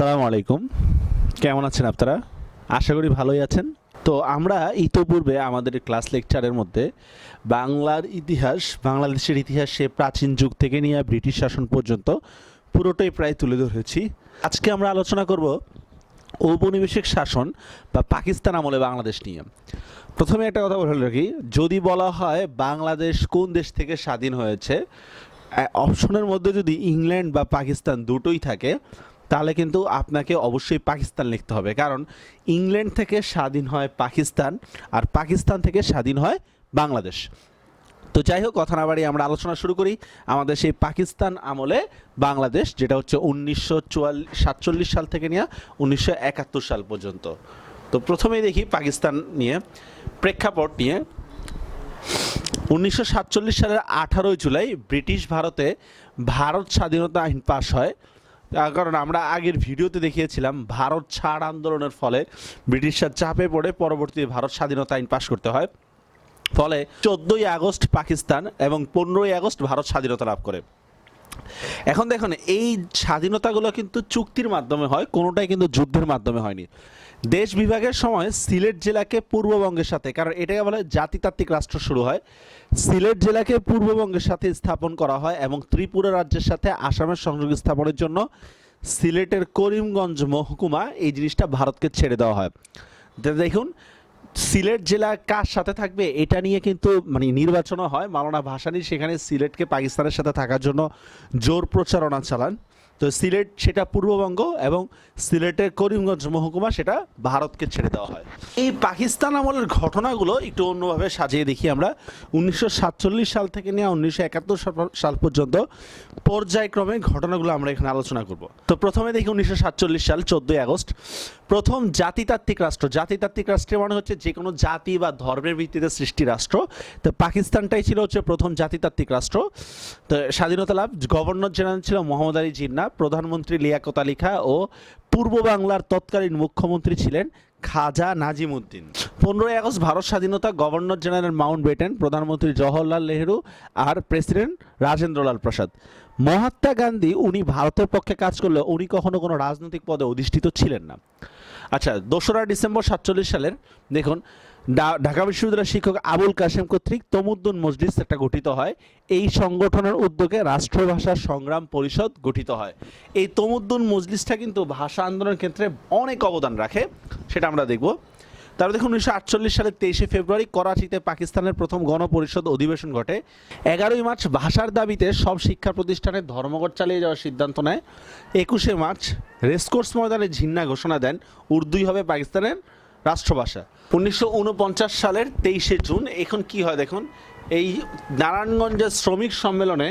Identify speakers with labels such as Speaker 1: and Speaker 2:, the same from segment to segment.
Speaker 1: আসসালামু আলাইকুম। কেমন আছেন আপনারা? আশা করি ভালোই আছেন। তো আমরা ইতোপূর্বে আমাদের ক্লাস লেকচারের মধ্যে বাংলার ইতিহাস, বাংলাদেশের ইতিহাসে প্রাচীন যুগ থেকে নিয়ে ব্রিটিশ শাসন পর্যন্ত পুরোটাই প্রায় তুলে ধরেছি। আজকে আমরা আলোচনা করব ঔপনিবেশিক শাসন বা পাকিস্তান আমলে বাংলাদেশ নিয়ে। প্রথমে একটা কথা বলে রাখি, যদি বলা হয় বাংলাদেশ কোন দেশ থেকে স্বাধীন হয়েছে অপশনের মধ্যে যদি ইংল্যান্ড বা পাকিস্তান দুটোই থাকে তাহলে কিন্তু আপনাকে অবশ্যই পাকিস্তান লিখতে হবে। কারণ ইংল্যান্ড থেকে স্বাধীন হয় পাকিস্তান আর পাকিস্তান থেকে স্বাধীন হয় বাংলাদেশ। তো যাই হোক, কথা না বাড়িয়ে আমরা আলোচনা শুরু করি আমাদের সেই পাকিস্তান আমলে বাংলাদেশ, যেটা হচ্ছে উনিশশো সাতচল্লিশ সাল থেকে নিয়ে উনিশশো একাত্তর সাল পর্যন্ত। তো প্রথমেই দেখি পাকিস্তান নিয়ে প্রেক্ষাপট নিয়ে। উনিশশো সাতচল্লিশ সালের আঠারোই জুলাই ব্রিটিশ ভারতে ভারত স্বাধীনতা আইন পাশ হয়। কারণ আমরা আগের ভিডিওতে দেখিয়েছিলাম, ভারত ছাড় আন্দোলনের ফলে ব্রিটিশরা চাপে পড়ে পরবর্তীতে ভারত স্বাধীনতা আইন পাশ করতে হয়। ফলে চোদ্দই আগস্ট পাকিস্তান এবং পনেরোই আগস্ট ভারত স্বাধীনতা লাভ করে। এখন দেখুন, এই স্বাধীনতাগুলো কিন্তু চুক্তির মাধ্যমে হয়, কোনোটাই কিন্তু যুদ্ধের মাধ্যমে হয়নি। দেশ বিভাগের সময় সিলেট জেলাকে পূর্ববঙ্গের সাথে, কারণ এটাকে বলে জাতিতাত্ত্বিক রাষ্ট্র শুরু হয়। সিলেট জেলাকে পূর্ববঙ্গের সাথে স্থাপন করা হয় এবং ত্রিপুরা রাজ্যের সাথে আসামের সংযোগ স্থাপনের জন্য সিলেটের করিমগঞ্জ মহকুমা এই জিনিসটা ভারতকে ছেড়ে দেওয়া হয়। দেখুন, সিলেট জেলা কার সাথে থাকবে এটা নিয়ে কিন্তু মানে নির্বাচনও হয়। মাওলানা ভাসানি সেখানে সিলেটকে পাকিস্তানের সাথে থাকার জন্য জোর প্রচারণা চালান। তো সিলেট সেটা পূর্ববঙ্গ এবং সিলেটের করিমগঞ্জ মহকুমা সেটা ভারতকে ছেড়ে দেওয়া হয়। এই পাকিস্তান আমলের ঘটনাগুলো একটু অন্যভাবে সাজিয়ে দেখি আমরা। উনিশশো সাতচল্লিশ সাল থেকে নিয়ে উনিশশো একাত্তর সাল পর্যন্ত পর্যায়ক্রমে ঘটনাগুলো আমরা এখানে আলোচনা করব। তো প্রথমে দেখি উনিশশো সাতচল্লিশ সাল চোদ্দোই আগস্ট। প্রথম জাতিতাত্ত্বিক রাষ্ট্র, জাতিতাত্ত্বিক রাষ্ট্রের মানে হচ্ছে যে কোনো জাতি বা ধর্মের ভিত্তিতে সৃষ্টি রাষ্ট্র। তো পাকিস্তানটাই ছিল হচ্ছে প্রথম জাতিতাত্ত্বিক রাষ্ট্র। তো স্বাধীনতা লাভ, গভর্নর জেনারেল ছিল মোহাম্মদ আলী জিন্না প্রধানমন্ত্রী লিয়াকত আলী ও পূর্ব বাংলার তৎকালীন মুখ্যমন্ত্রী ছিলেন খাজা নাজিম উদ্দিন পনেরোই আগস্ট ভারত স্বাধীনতা গভর্নর জেনারেল মাউন্ট বেটেন, প্রধানমন্ত্রী জওহরলাল নেহরু আর প্রেসিডেন্ট রাজেন্দ্রলাল প্রসাদ। মহাত্মা গান্ধী, উনি ভারতের পক্ষে কাজ করলেও উনি কখনো কোনো রাজনৈতিক পদে অধিষ্ঠিত ছিলেন না। আচ্ছা দোসরা ডিসেম্বর সাতচল্লিশ সালের, দেখুন ঢাকা বিশ্ববিদ্যালয়ের শিক্ষক আবুল কাশেম কর্তৃক তমুদ্দুন মজলিস একটা গঠিত হয়। এই সংগঠনের উদ্যোগে রাষ্ট্রভাষা সংগ্রাম পরিষদ গঠিত হয়। এই তমুদ্দুন মজলিসটা কিন্তু ভাষা আন্দোলনের ক্ষেত্রে অনেক অবদান রাখে, সেটা আমরা দেখব। তারপর দেখুন, উনিশশো আটচল্লিশ সালের তেইশে ফেব্রুয়ারি করাচিতে পাকিস্তানের প্রথম গণপরিষদ অধিবেশন ঘটে। এগারোই মার্চ ভাষার দাবিতে সব শিক্ষা প্রতিষ্ঠানে ধর্মঘট চালিয়ে যাওয়ার সিদ্ধান্ত নেয়। একুশে মার্চ রেসকোর্স ময়দানে ঝিন্না ঘোষণা দেন, উর্দুই হবে পাকিস্তানের রাষ্ট্রভাষা। উনিশশো উনপঞ্চাশ সালের তেইশে জুন, এখন কি হয় দেখুন, এই নারায়ণগঞ্জের শ্রমিক সম্মেলনে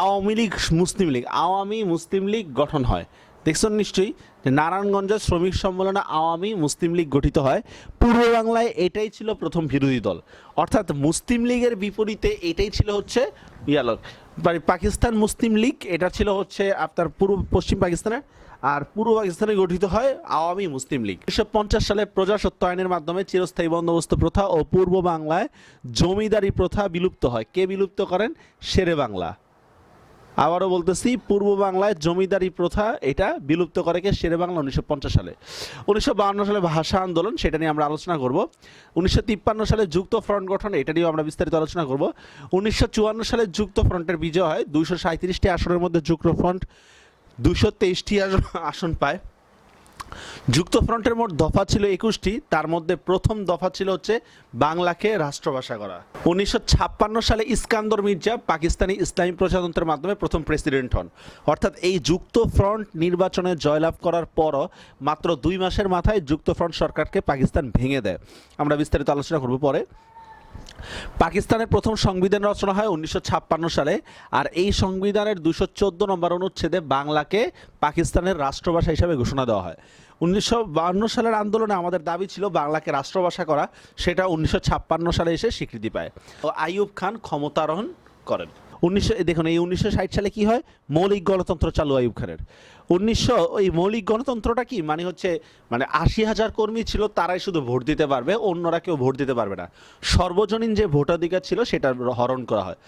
Speaker 1: আওয়ামী লীগ, মুসলিম লীগ, আওয়ামী মুসলিম লীগ গঠন হয়। দেখছেন নিশ্চয়ই যে নারায়ণগঞ্জের শ্রমিক সম্মেলনে আওয়ামী মুসলিম লীগ গঠিত হয়। পূর্ব বাংলায় এটাই ছিল প্রথম বিরোধী দল। অর্থাৎ মুসলিম লীগের বিপরীতে এটাই ছিল হচ্ছে ইয়ালক। মানে পাকিস্তান মুসলিম লীগ, এটা ছিল হচ্ছে আপনার পূর্ব পশ্চিম পাকিস্তানের আর পূর্ব পাকিস্তানে গঠিত হয় আওয়ামী মুসলিম লীগ। উনিশশো পঞ্চাশ সালে প্রজাসত্ব আইনের মাধ্যমে চিরস্থায়ী বন্দোবস্ত প্রথা ও পূর্ব বাংলায় জমিদারি প্রথা বিলুপ্ত হয়। কে বিলুপ্ত করেন? শেরে বাংলা। আবারও বলতেছি, পূর্ব বাংলায় জমিদারি প্রথা এটা বিলুপ্ত করে কে? শেরে বাংলা উনিশশো পঞ্চাশ সালে। উনিশশো সালে ভাষা আন্দোলন, সেটা নিয়ে আমরা আলোচনা করব। উনিশশো তিপ্পান্ন সালে যুক্ত ফ্রন্ট গঠন, এটা নিয়েও আমরা বিস্তারিত আলোচনা করব। উনিশশো চুয়ান্ন সালে যুক্ত ফ্রন্টের বিজয় হয় দুইশো সাঁত্রিশটি আসনের মধ্যে যুক্ত ফ্রন্ট। দুশো তেইশটি আসন পায়। যুক্ত ফ্রন্টের মোট দফা ছিল একুশটি, তার মধ্যে প্রথম দফা ছিল হচ্ছে বাংলাকে রাষ্ট্রভাষা করা। উনিশশো ছাপ্পান্ন সালে ইস্কান্দর মির্জা পাকিস্তানি ইসলামী প্রজাতন্ত্রের মাধ্যমে প্রথম প্রেসিডেন্ট হন। অর্থাৎ এই যুক্ত ফ্রন্ট নির্বাচনে জয়লাভ করার পরও মাত্র দুই মাসের মাথায় যুক্ত ফ্রন্ট সরকারকে পাকিস্তান ভেঙে দেয়। আমরা বিস্তারিত আলোচনা করব পরে। পাকিস্তানের প্রথম সংবিধান রচনা হয় উনিশশো ছাপ্পান্ন সালে, আর এই সংবিধানের দুশো চোদ্দ নম্বর অনুচ্ছেদে বাংলাকে পাকিস্তানের রাষ্ট্রভাষা হিসাবে ঘোষণা দেওয়া হয়। উনিশশো সালের আন্দোলনে আমাদের দাবি ছিল বাংলাকে রাষ্ট্রভাষা করা, সেটা উনিশশো ছাপ্পান্ন সালে এসে স্বীকৃতি পায়। ও আইয়ুব খান ক্ষমতারোহণ করেন। উনিশশো দেখুন, এই উনিশশো ষাট সালে কি হয়? মৌলিক গণতন্ত্র চালু আইয়ুব খানের। উনিশশো, ওই মৌলিক গণতন্ত্রটা কি? মানে হচ্ছে মানে আশি হাজার কর্মী ছিল, তারাই শুধু ভোট দিতে পারবে, অন্যরা কেউ ভোট দিতে পারবে না। সর্বজনীন যে ভোটাধিকার ছিল, সেটা হরণ করা হয়।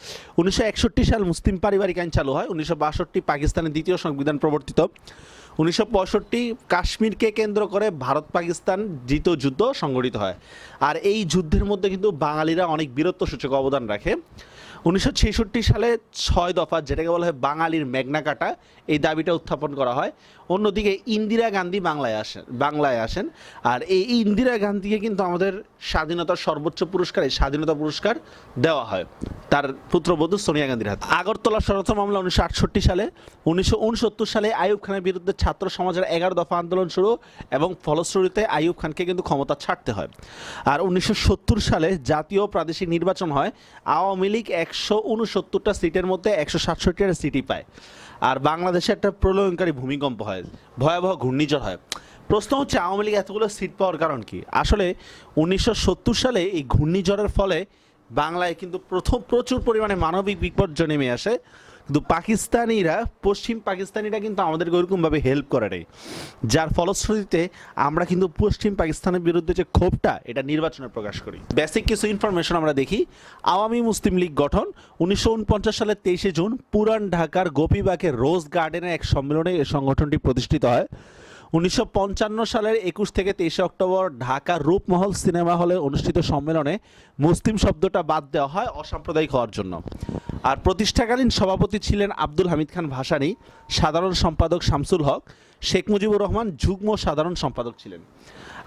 Speaker 1: উনিশশো একষট্টি সাল মুসলিম পারিবারিক আইন চালু হয়, উনিশশো বাষট্টি পাকিস্তানের দ্বিতীয় সংবিধান প্রবর্তিত। উনিশশো পঁয়ষট্টি কাশ্মীরকে কেন্দ্র করে ভারত পাকিস্তান জিত যুদ্ধ সংগঠিত হয়। আর এই যুদ্ধের মধ্যে কিন্তু বাঙালিরা অনেক বীরত্ব সূচক অবদান রাখে। উনিশশো ছেষট্টি সালে ছয় দফা যেটাকে বলা হয় বাঙালির মেঘনা কাটা, এই দাবিটা উত্থাপন করা হয়। অন্যদিকে ইন্দিরা গান্ধী বাংলায় আসেন বাংলায় আসেন। আর এই ইন্দিরা গান্ধীকে কিন্তু আমাদের স্বাধীনতার সর্বোচ্চ পুরস্কার, এই স্বাধীনতা পুরস্কার দেওয়া হয়। তার পুত্রবধূ সোনিয়া গান্ধীর হাতে। আগরতলা ষড়যন্ত্র মামলা উনিশশো আটষট্টি সালে, উনিশশো উনসত্তর সালে আইয়ুব খানের বিরুদ্ধে ছাত্র সমাজের এগারো দফা আন্দোলন শুরু এবং ফলশ্রুতিতে আইয়ুব খানকে কিন্তু ক্ষমতা ছাড়তে হয়। আর উনিশশো সত্তর সালে জাতীয় প্রাদেশিক নির্বাচন হয়, আওয়ামী লীগ একশো উনসত্তরটা সিটের মধ্যে একশো সাতষট্টিটা সিটই পায়। আর বাংলাদেশে একটা প্রলয়নকারী ভূমিকম্প হয়, ভয়াবহ ঘূর্ণিঝড় হয়। প্রশ্ন হচ্ছে, আওয়ামী লীগ এতগুলো সিট পাওয়ার কারণ কি? আসলে উনিশশো সত্তর সালে এই ঘূর্ণিঝড়ের ফলে বাংলায় কিন্তু প্রথম প্রচুর পরিমাণে মানবিক বিপর্যয় নেমে আসে। কিন্তু পাকিস্তানিরা, পশ্চিম পাকিস্তানিরা কিন্তু আমাদেরকে ওইরকমভাবে হেল্প করে নেই। যার ফলশ্রুতিতে আমরা কিন্তু পশ্চিম পাকিস্তানের বিরুদ্ধে যে ক্ষোভটা, এটা নির্বাচনে প্রকাশ করি। বেসিক কিছু ইনফরমেশন আমরা দেখি। আওয়ামী মুসলিম লীগ গঠন, উনিশশো উনপঞ্চাশ সালের তেইশে জুন পুরান ঢাকার গোপীবাগের রোজ গার্ডেনে এক সম্মেলনে এই সংগঠনটি প্রতিষ্ঠিত হয়। উনিশশো পঞ্চান্ন সালের একুশ থেকে তেইশে অক্টোবর ঢাকা রূপমহল সিনেমা হলে অনুষ্ঠিত সম্মেলনে মুসলিম শব্দটা বাদ দেওয়া হয় অসাম্প্রদায়িক হওয়ার জন্য। আর প্রতিষ্ঠাকালীন সভাপতি ছিলেন আব্দুল হামিদ খান ভাসানী, সাধারণ সম্পাদক শামসুল হক, শেখ মুজিবুর রহমান যুগ্ম সাধারণ সম্পাদক ছিলেন।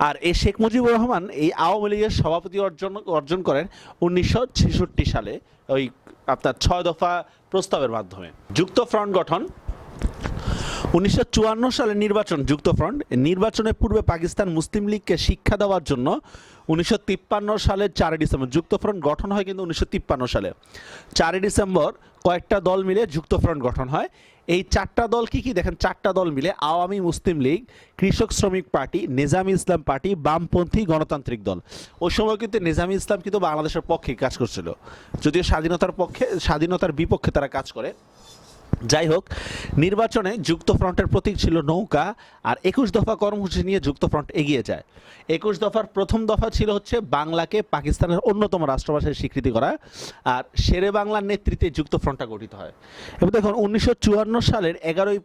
Speaker 1: আর এই শেখ মুজিবুর রহমান এই আওয়ামী লীগের সভাপতি অর্জন অর্জন করেন উনিশশো ছেষট্টি সালে ওই আপনার ছয় দফা প্রস্তাবের মাধ্যমে। যুক্ত ফ্রন্ট গঠন উনিশশো চুয়ান্ন সালের নির্বাচন যুক্তফ্রন্ট, নির্বাচনের পূর্বে পাকিস্তান মুসলিম লীগকে শিক্ষা দেওয়ার জন্য উনিশশো তিপ্পান্ন সালের চারই ডিসেম্বর যুক্তফ্রন্ট গঠন হয় কিন্তু উনিশশো তিপ্পান্ন সালে। চারই ডিসেম্বর কয়েকটা দল মিলে যুক্তফ্রন্ট গঠন হয়। এই চারটা দল কি কি? দেখেন, চারটা দল মিলে আওয়ামী মুসলিম লীগ, কৃষক শ্রমিক পার্টি, নিজামী ইসলাম পার্টি, বামপন্থী গণতান্ত্রিক দল। ওই সময় কিন্তু নিজামী ইসলাম কিন্তু বাংলাদেশের পক্ষে কাজ করছিল। যদিও স্বাধীনতার পক্ষে, স্বাধীনতার বিপক্ষে তারা কাজ করে। যাই হোক নির্বাচনে যুক্তফ্রন্টের প্রতীক ছিল নৌকা, আর একুশ দফা কর্মসূচি নিয়ে যুক্তফ্রন্ট এগিয়ে যায়। একুশ দফার প্রথম দফা ছিল হচ্ছে বাংলাকে পাকিস্তানের অন্যতম রাষ্ট্রভাষায় স্বীকৃতি করা, আর শেরে বাংলার নেতৃত্বে যুক্তফ্রন্টটা গঠিত হয়। এবং দেখুন, উনিশশো চুয়ান্ন সালের এগারোই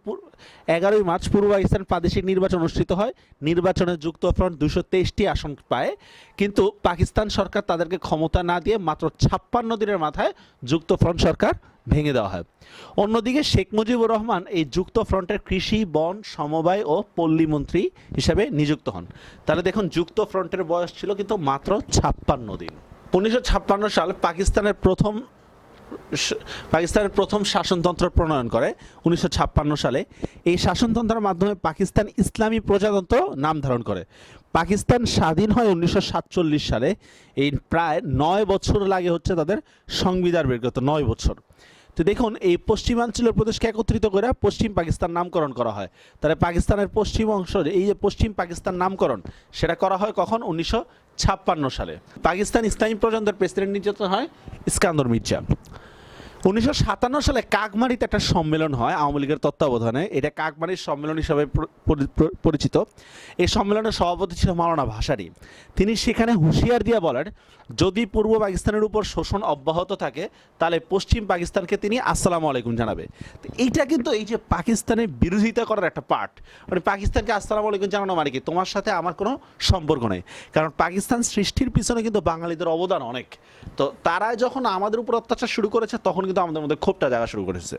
Speaker 1: এগারোই মার্চ পূর্ব পাকিস্তান প্রাদেশিক নির্বাচন অনুষ্ঠিত হয়। নির্বাচনে যুক্তফ্রন্ট দুশো তেইশটি আসন পায়, কিন্তু পাকিস্তান সরকার তাদেরকে ক্ষমতা না দিয়ে মাত্র ছাপ্পান্ন দিনের মাথায় যুক্তফ্রন্ট সরকার ভেঙে দেওয়া হয়। অন্যদিকে শেখ মুজিবুর রহমান এই যুক্ত ফ্রন্টের কৃষি, বন, সমবায় ও পল্লী মন্ত্রী হিসেবে নিযুক্ত হন। তাহলে দেখুন, যুক্ত ফ্রন্টের বয়স ছিল কিন্তু মাত্র ছাপ্পান্ন দিন। উনিশশো ছাপ্পান্ন সাল পাকিস্তানের প্রথম পাকিস্তানের প্রথম শাসনতন্ত্র প্রণয়ন করে উনিশশো ছাপ্পান্ন সালে। এই শাসনতন্ত্রের মাধ্যমে পাকিস্তান ইসলামী প্রজাতন্ত্র নাম ধারণ করে। পাকিস্তান স্বাধীন হয় উনিশশো সাতচল্লিশ সালে। এই প্রায় নয় বছর লাগে হচ্ছে তাদের সংবিধান বের করতে, নয় বছর। তো দেখুন, এই পশ্চিমাঞ্চলের প্রদেশকে একত্রিত করে পশ্চিম পাকিস্তান নামকরণ করা হয়। তাহলে পাকিস্তানের পশ্চিম অংশ এই যে পশ্চিম পাকিস্তান নামকরণ, সেটা করা হয় কখন? উনিশশো ছাপ্পান্ন সালে। পাকিস্তান ইসলামী প্রজাতন্ত্রের প্রেসিডেন্ট নির্যাতন হয় ইস্কান্দর মির্জা। উনিশশো সাতান্ন সালে কাকমারিতে একটা সম্মেলন হয়, আওয়ামী লীগের তত্ত্বাবধানে। এটা কাকমারির সম্মেলন হিসাবে প্র- পরি- প্র- পরিচিত। এই সম্মেলনের সভাপতি ছিল মাওলানা ভাসানী। তিনি সেখানে হুঁশিয়ার দিয়ে বলেন, যদি পূর্ব পাকিস্তানের উপর শোষণ অব্যাহত থাকে, তাহলে পশ্চিম পাকিস্তানকে তিনি আসসালামু আলাইকুম জানাবে। এইটা কিন্তু এই যে পাকিস্তানের বিরোধিতা করার একটা পার্ট মানে পাকিস্তানকে আসসালামু আলাইকুম জানানো মানে কি? তোমার সাথে আমার কোনো সম্পর্ক নেই। কারণ পাকিস্তান সৃষ্টির পিছনে কিন্তু বাঙালিদের অবদান অনেক। তো তারা যখন আমাদের উপর অত্যাচার শুরু করেছে, তখন কিন্তু আমাদের মধ্যে ক্ষোভটা জায়গা শুরু করেছে।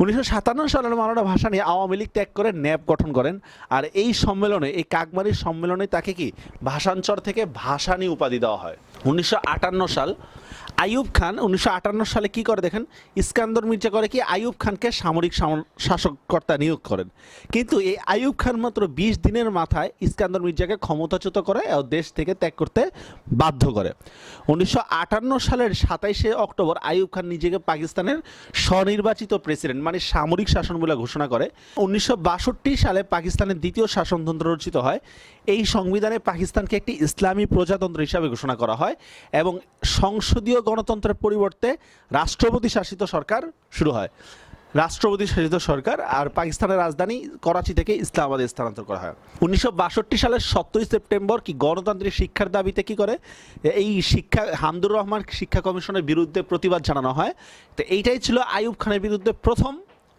Speaker 1: উনিশশো সাতান্ন সালের ভাষা নিয়ে আওয়ামী লীগ ত্যাগ করে ন্যাব গঠন করেন। আর এই সম্মেলনে, এই কাকমারির সম্মেলনে তাকে কি ভাষাঞ্চর থেকে ভাসানী উপাধি দেওয়া হয়? উনিশশো আটান্ন সাল আইয়ুব খান উনিশশো আটান্ন সালে কি করে দেখেন? ইস্কান্দর মির্জা করে কি? আইয়ুব খানকে সামরিক শাসককর্তা নিয়োগ করেন। কিন্তু এই আইয়ুব খান মাত্র বিশ দিনের মাথায় ইস্কান্দর মির্জাকে ক্ষমতাচ্যুত করে ও দেশ থেকে ত্যাগ করতে বাধ্য করে। উনিশশো আটান্ন সালের সাতাইশে অক্টোবর আইয়ুব খান নিজেকে পাকিস্তানের স্বনির্বাচিত প্রেসিডেন্ট মানে সামরিক শাসন বলে ঘোষণা করে। উনিশশো বাষট্টি সালে পাকিস্তানের দ্বিতীয় শাসনতন্ত্র রচিত হয়। এই সংবিধানে পাকিস্তানকে একটি ইসলামী প্রজাতন্ত্র হিসাবে ঘোষণা করা হয় এবং সংসদীয় গণতন্ত্রের পরিবর্তে রাষ্ট্রপতি শাসিত সরকার শুরু হয়। রাষ্ট্রপতি শাসিত সরকার আর পাকিস্তানের রাজধানী করাচি থেকে ইসলামাবাদে স্থানান্তর করা হয়। উনিশশো বাষট্টি সালের সতেরোই সেপ্টেম্বর কি গণতান্ত্রিক শিক্ষার দাবিতে কি করে? এই শিক্ষা, হামদুর রহমান শিক্ষা কমিশনের বিরুদ্ধে প্রতিবাদ জানানো হয়। তো এইটাই ছিল আইয়ুব খানের বিরুদ্ধে প্রথম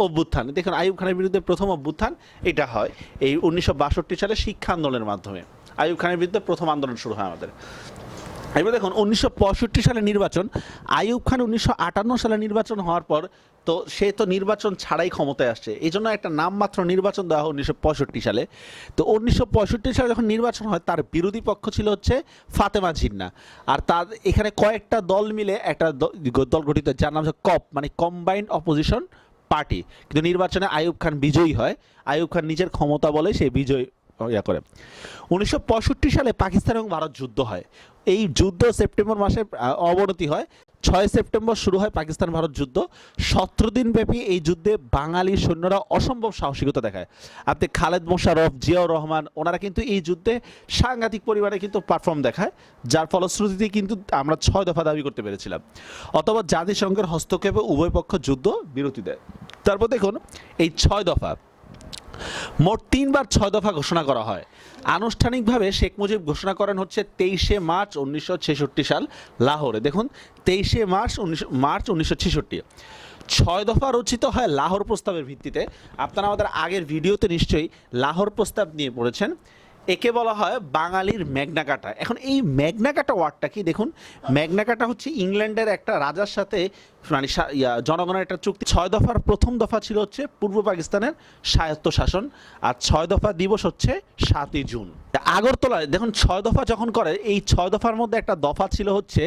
Speaker 1: অভ্যুত্থান। দেখুন, আইয়ুব খানের বিরুদ্ধে প্রথম অভ্যুত্থান এটা হয় এই উনিশশো বাষট্টি সালে শিক্ষা আন্দোলনের মাধ্যমে। আইয়ুব খানের বিরুদ্ধে প্রথম আন্দোলন শুরু হয় আমাদের। এবার দেখুন, উনিশশো পঁয়ষট্টি সালে নির্বাচন, আইয়ুব খান উনিশশো আটান্ন সালে নির্বাচন হওয়ার পর তো সে তো নির্বাচন ছাড়াই ক্ষমতায় আসছে। এই জন্য একটা নামমাত্র নির্বাচন দেওয়া হয় উনিশশো পঁয়ষট্টি সালে। তো উনিশশো পঁয়ষট্টি সালে যখন নির্বাচন হয়, তার বিরোধী পক্ষ ছিল হচ্ছে ফাতেমা জিন্না। আর তার এখানে কয়েকটা দল মিলে একটা দল গঠিত, যার নাম হচ্ছে কপ মানে কম্বাইন্ড অপোজিশন পার্টি কিন্তু নির্বাচনে আইয়ুব খান বিজয়ী হয়। আইয়ুব খান নিজের ক্ষমতা বলে সে বিজয় ইয়া করে। উনিশশো পঁয়ষট্টি সালে পাকিস্তান এবং ভারত যুদ্ধ হয়। এই যুদ্ধ সেপ্টেম্বর মাসে অবনতি হয়। ছয় সেপ্টেম্বর শুরু হয় পাকিস্তান ভারত যুদ্ধ। সতেরো দিন ব্যাপী এই যুদ্ধে বাঙালি সৈন্যরা অসম্ভব সাহসিকতা দেখায়। আপনি খালেদ মোশাররফ, জিয়াউর রহমান, ওনারা কিন্তু এই যুদ্ধে সাংঘাতিক পরিমাণে কিন্তু পারফর্ম দেখায়। যার ফলশ্রুতিতে কিন্তু আমরা ছয় দফা দাবি করতে পেরেছিলাম। অথবা জাতিসংঘের হস্তক্ষেপে উভয় পক্ষ যুদ্ধ বিরতি দেয়। তারপর দেখুন, এই ছয় দফা। মোট তিনবার ছয় দফা ঘোষণা করা হয়। আনুষ্ঠানিকভাবে শেখ মুজিব ঘোষণা করেন হচ্ছে তেইশে মার্চ উনিশশো ছেষট্টি সাল লাহোরে। দেখুন, তেইশে মার্চ উনিশশো মার্চ উনিশশো ছেষট্টি। ছয় দফা রচিত হয় লাহোর প্রস্তাবের ভিত্তিতে। আপনারা আমাদের আগের ভিডিওতে নিশ্চয়ই লাহোর প্রস্তাব নিয়ে পড়েছেন। একে বলা হয় বাঙালির ম্যাগনাকাটা এখন এই ম্যাগনাকাটা ওয়ার্ডটা কি? দেখুন ম্যাগনাকাটা হচ্ছে ইংল্যান্ডের একটা রাজার সাথে মানে জনগণের একটা চুক্তি। ছয় দফার প্রথম দফা ছিল হচ্ছে পূর্ব পাকিস্তানের স্বায়ত্ত শাসন আর ছয় দফা দিবস হচ্ছে সাতই জুন। আগরতলায়, দেখুন, ছয় দফা যখন করে, এই ছয় দফার মধ্যে একটা দফা ছিল হচ্ছে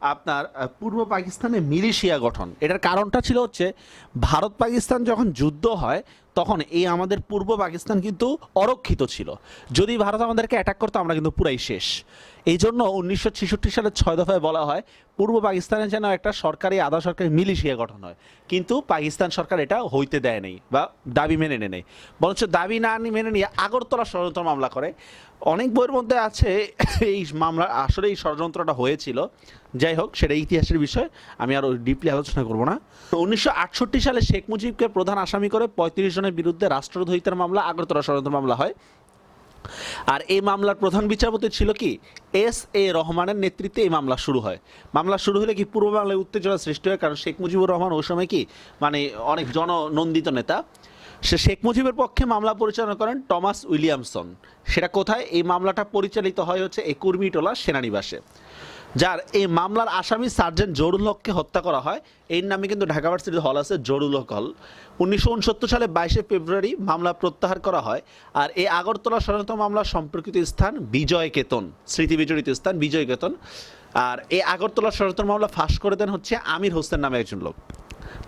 Speaker 1: আপনার পূর্ব পাকিস্তানে মিলিশিয়া গঠন। এটার কারণটা ছিল হচ্ছে, ভারত পাকিস্তান যখন যুদ্ধ হয়, তখন এই আমাদের পূর্ব পাকিস্তান কিন্তু অরক্ষিত ছিল। যদি ভারত আমাদেরকে অ্যাটাক করতো, আমরা কিন্তু পুরাই শেষ। এই জন্য উনিশশো ছেষট্টি সালের ছয় দফায় বলা হয়, পূর্ব পাকিস্তানে যেন একটা সরকারি, আধা সরকারি মিলিশিয়া গঠন হয়। কিন্তু পাকিস্তান সরকার এটা হইতে দেয় নেই বা দাবি মেনে নেয় বরঞ্চ দাবি না নি- মেনে নিয়ে আগরতলা ষড়যন্ত্র মামলা করে। অনেক বইয়ের মধ্যে আছে এই মামলা, আসলে এই ষড়যন্ত্রটা হয়েছিল। যাই হোক, সেটা ইতিহাসের বিষয়, আমি আরও ডিপলি আলোচনা করব না। তো উনিশশো আটষট্টি সালে শেখ মুজিবকে প্রধান আসামি করে পঁয়ত্রিশ জনের বিরুদ্ধে রাষ্ট্রদ্রোহিতার মামলা, আগরতলা ষড়যন্ত্র মামলা হয়। আর এই মামলার প্রধান বিচারপতি ছিল কি? এস এ রহমানের নেতৃত্বে এই মামলা শুরু হয়। মামলা শুরু হলে কি পূর্ব বাংলায় উত্তেজনা সৃষ্টি হয়? কারণ শেখ মুজিবুর রহমান ওই সময় কি মানে অনেক জননন্দিত নেতা। সে শেখ মুজিবের পক্ষে মামলা পরিচালনা করেন টমাস উইলিয়ামসন। সেটা কোথায়? এই মামলাটা পরিচালিত হয় হচ্ছে এই কুর্মিটোলা সেনানিবাসে। যার এই মামলার আসামি সার্জেন্ট জরুল হককে হত্যা করা হয়। এর নামে কিন্তু ঢাকা ভার্সিটির হল আছে জরুল হক হল উনিশশো উনসত্তর সালে বাইশে ফেব্রুয়ারি মামলা প্রত্যাহার করা হয়। আর এই আগরতলা ষড়যন্ত্র মামলা সম্পর্কিত স্থান বিজয় কেতন স্মৃতি বিজড়িত স্থান বিজয় কেতন আর এই আগরতলা ষড়যন্ত্র মামলা ফাঁস করে দেন হচ্ছে আমির হোসেন নামে একজন লোক।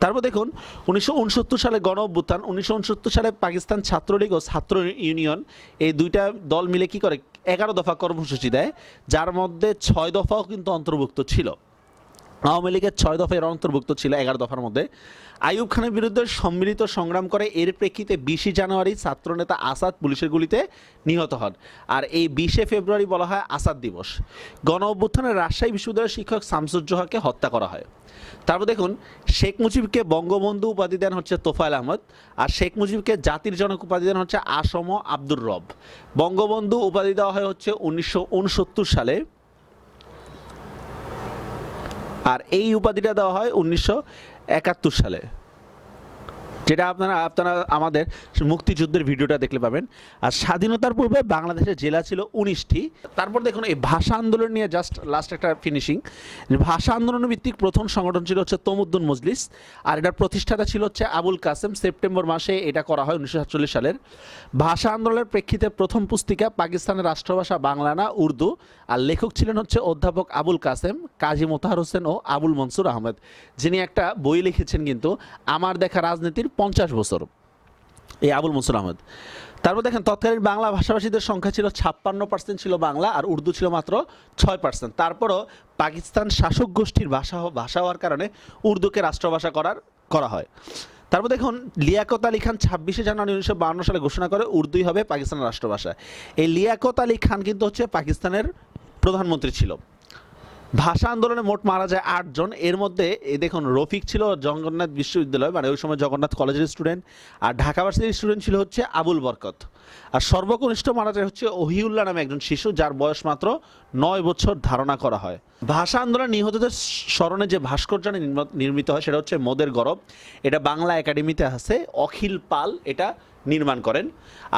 Speaker 1: তারপর দেখুন, উনিশশো উনসত্তর সালে গণ অভ্যুত্থান উনিশশো উনসত্তর সালে পাকিস্তান ছাত্রলীগ ও ছাত্র ইউনিয়ন এই দুইটা দল মিলে কি করে এগারো দফা কর্মসূচি দেয় যার মধ্যে ছয় দফাও কিন্তু অন্তর্ভুক্ত ছিল। আওয়ামী লীগের ছয় দফা এর অন্তর্ভুক্ত ছিল এগারো দফার মধ্যে। আইয়ুব খানের বিরুদ্ধে সম্মিলিত সংগ্রাম করে, এর প্রেক্ষিতে বিশে জানুয়ারি ছাত্রনেতা আসাদ পুলিশের গুলিতে নিহত হন। আর এই বিশে ফেব্রুয়ারি বলা হয় আসাদ দিবস। গণ অভ্যুত্থানে রাজশাহী বিশ্ববিদ্যালয়ের শিক্ষক শামসুজ্জোহাকে হত্যা করা হয়। তারপর দেখুন, শেখ মুজিবকে বঙ্গবন্ধু উপাধি দেন হচ্ছে তোফায়েল আহমদ, আর শেখ মুজিবকে জাতির জনক উপাধি দেন হচ্ছে আসম আব্দুর রব। বঙ্গবন্ধু উপাধি দেওয়া হয় হচ্ছে উনিশশো উনসত্তর সালে। আর এই উপাধিটা দেওয়া হয় উনিশশো একাত্তর সালে। যেটা আপনারা আপনারা আমাদের মুক্তিযুদ্ধের ভিডিওটা দেখলে পাবেন। আর স্বাধীনতার পূর্বে বাংলাদেশের জেলা ছিল উনিশটি। তারপর দেখুন, এই ভাষা আন্দোলন নিয়ে জাস্ট লাস্ট একটা ফিনিশিং ভাষা আন্দোলন ভিত্তিক প্রথম সংগঠন ছিল হচ্ছে তমুদ্দুন মজলিস। আর এটার প্রতিষ্ঠাতা ছিল হচ্ছে আবুল কাসেম। সেপ্টেম্বর মাসে এটা করা হয় উনিশশো সাতচল্লিশ সালের। ভাষা আন্দোলনের প্রেক্ষিতে প্রথম পুস্তিকা পাকিস্তানের রাষ্ট্রভাষা বাংলা না, উর্দু। আর লেখক ছিলেন হচ্ছে অধ্যাপক আবুল কাসেম, কাজী মোতাহার হোসেন ও আবুল মনসুর আহমেদ। যিনি একটা বই লিখেছেন কিন্তু, আমার দেখা রাজনীতির পঞ্চাশ বছর। এই আবুল মনসুর আহমেদ। তারপর দেখেন, তৎকালীন বাংলা ভাষাভাষীদের সংখ্যা ছিল ছাপ্পান্ন পার্সেন্ট ছিল বাংলা আর উর্দু ছিল মাত্র ছয় পার্সেন্ট তারপরও পাকিস্তান শাসক গোষ্ঠীর ভাষা ভাষা হওয়ার কারণে উর্দুকে রাষ্ট্রভাষা করার, করা হয়। তারপর দেখুন, লিয়াকত আলী খান ছাব্বিশে জানুয়ারি উনিশশো বান্ন সালে ঘোষণা করে উর্দুই হবে পাকিস্তানের রাষ্ট্রভাষা। এই লিয়াকত আলী খান কিন্তু হচ্ছে পাকিস্তানের প্রধানমন্ত্রী ছিল। ভাষা আন্দোলনে মোট মারা যায় আটজন এর মধ্যে এই দেখুন, রফিক ছিল জগন্নাথ বিশ্ববিদ্যালয় মানে ওই সময় জগন্নাথ কলেজের স্টুডেন্ট আর ঢাকা ভার্সিটির স্টুডেন্ট ছিল হচ্ছে আবুল বরকত। আর সর্বকনিষ্ঠ মারা যায় হচ্ছে ওহিউল্লাহ নামে একজন শিশু, যার বয়স মাত্র নয় বছর ধারণা করা হয়। ভাষা আন্দোলন নিহতদের স্মরণে যে ভাস্কর্য নির্ম- নির্মিত হয়, সেটা হচ্ছে মোদের গরব। এটা বাংলা একাডেমিতে আছে, অখিল পাল। এটা নির্মাণ করেন।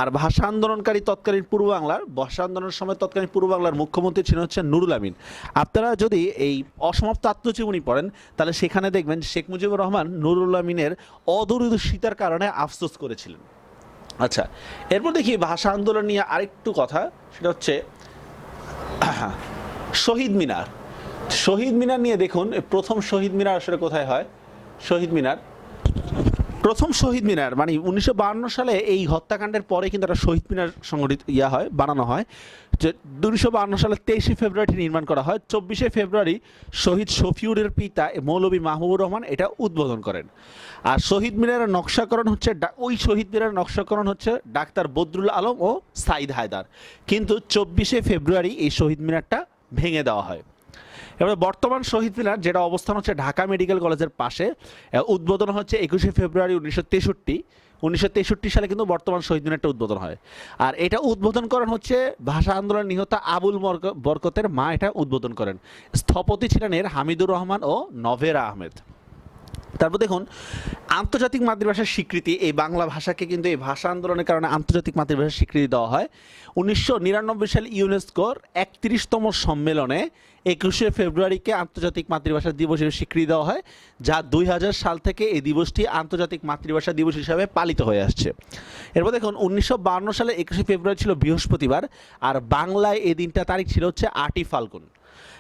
Speaker 1: আর ভাষা আন্দোলনকারী তৎকালীন পূর্ব বাংলার ভাষা আন্দোলনের সময় তৎকালীন পূর্ব বাংলার মুখ্যমন্ত্রী ছিলেন হচ্ছে নুরুল আমিন। আপনারা যদি এই অসমাপ্ত আত্মজীবনী পড়েন, তাহলে সেখানে দেখবেন শেখ মুজিবুর রহমান নুরুল আমিনের অদূরদর্শিতার কারণে আফসোস করেছিলেন। আচ্ছা এরপর দেখি ভাষা আন্দোলন নিয়ে আরেকটু কথা, সেটা হচ্ছে শহীদ মিনার। শহীদ মিনার নিয়ে দেখুন, প্রথম শহীদ মিনার আসলে কোথায় হয়? শহীদ মিনার। প্রথম শহীদ মিনার মানে উনিশশো সালে এই হত্যাকাণ্ডের পরে কিন্তু একটা শহীদ মিনার সংগঠিত ইয়া হয়, বানানো হয়। যে উনিশশো সালে তেইশে ফেব্রুয়ারি নির্মাণ করা হয়। চব্বিশে ফেব্রুয়ারি শহীদ শফিউরের পিতা মৌলভী মাহবুবুর রহমান এটা উদ্বোধন করেন। আর শহীদ মিনারের নকশাকরণ হচ্ছে ওই শহীদ মিনারের নকশাকরণ হচ্ছে ডাক্তার বদরুল আলম ও সাইদ হায়দার। কিন্তু চব্বিশে ফেব্রুয়ারি এই শহীদ মিনারটা ভেঙে দেওয়া হয়। এবার বর্তমান শহীদ মিনার যেটা অবস্থান হচ্ছে ঢাকা মেডিকেল কলেজের পাশে উদ্বোধন হচ্ছে একুশে ফেব্রুয়ারি উনিশশো তেষট্টি। উনিশশো তেষট্টি সালে কিন্তু বর্তমান শহীদ মিনারটা উদ্বোধন হয়। আর এটা উদ্বোধন করেন হচ্ছে ভাষা আন্দোলন নিহত আবুল বরকতের মা এটা উদ্বোধন করেন। স্থপতি ছিলেন এর হামিদুর রহমান ও নভেরা আহমেদ। তারপর দেখুন, আন্তর্জাতিক মাতৃভাষার স্বীকৃতি, এই বাংলা ভাষাকে কিন্তু এই ভাষা আন্দোলনের কারণে আন্তর্জাতিক মাতৃভাষার স্বীকৃতি দেওয়া হয়। উনিশশো নিরানব্বই সালে ইউনেস্কোর একত্রিশতম সম্মেলনে একুশে ফেব্রুয়ারিকে আন্তর্জাতিক মাতৃভাষা দিবস হিসেবে স্বীকৃতি দেওয়া হয়, যা দুই হাজার সাল থেকে এই দিবসটি আন্তর্জাতিক মাতৃভাষা দিবস হিসাবে পালিত হয়ে আসছে। এরপর দেখুন, উনিশশো সালে একুশে ফেব্রুয়ারি ছিল বৃহস্পতিবার, আর বাংলায় এই দিনটা তারিখ ছিল হচ্ছে আটই ফাল্গুন।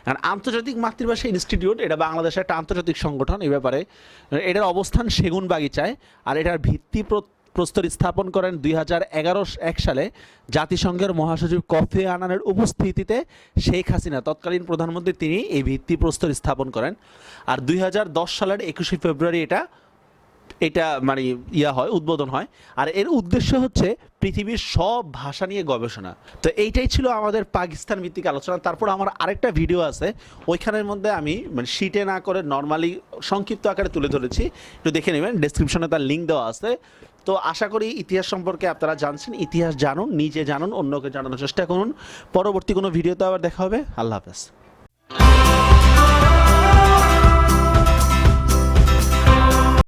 Speaker 1: কারণ আন্তর্জাতিক মাতৃভাষা ইনস্টিটিউট, এটা বাংলাদেশের একটা আন্তর্জাতিক সংগঠন, এই ব্যাপারে। এটার অবস্থান সেগুন বাগিচায় আর এটার ভিত্তি প্রস্তর স্থাপন করেন দুই এক সালে জাতিসংঘের মহাসচিব কফি আনানের উপস্থিতিতে শেখ হাসিনা। তৎকালীন প্রধানমন্ত্রী তিনি এই ভিত্তি প্রস্তর স্থাপন করেন। আর দুই হাজার দশ সালের একুশে ফেব্রুয়ারি এটা এটা মানে ইয়া হয়, উদ্বোধন হয়। আর এর উদ্দেশ্য হচ্ছে পৃথিবীর সব ভাষা নিয়ে গবেষণা। তো এইটাই ছিল আমাদের পাকিস্তান ভিত্তিক আলোচনা। তারপর আমার আরেকটা ভিডিও আছে। ওইখানের মধ্যে আমি মানে শিটে না করে নর্মালি সংক্ষিপ্ত আকারে তুলে ধরেছি। একটু দেখে নেবেন ডেসক্রিপশনে তার লিঙ্ক দেওয়া আছে। তো আশা করি ইতিহাস সম্পর্কে আপনারা জানছেন, ইতিহাস জানুন, নিজে জানুন, অন্যকে জানানোর চেষ্টা করুন। পরবর্তী কোনো ভিডিওতে আবার দেখা হবে। আল্লাহ হাফেজ।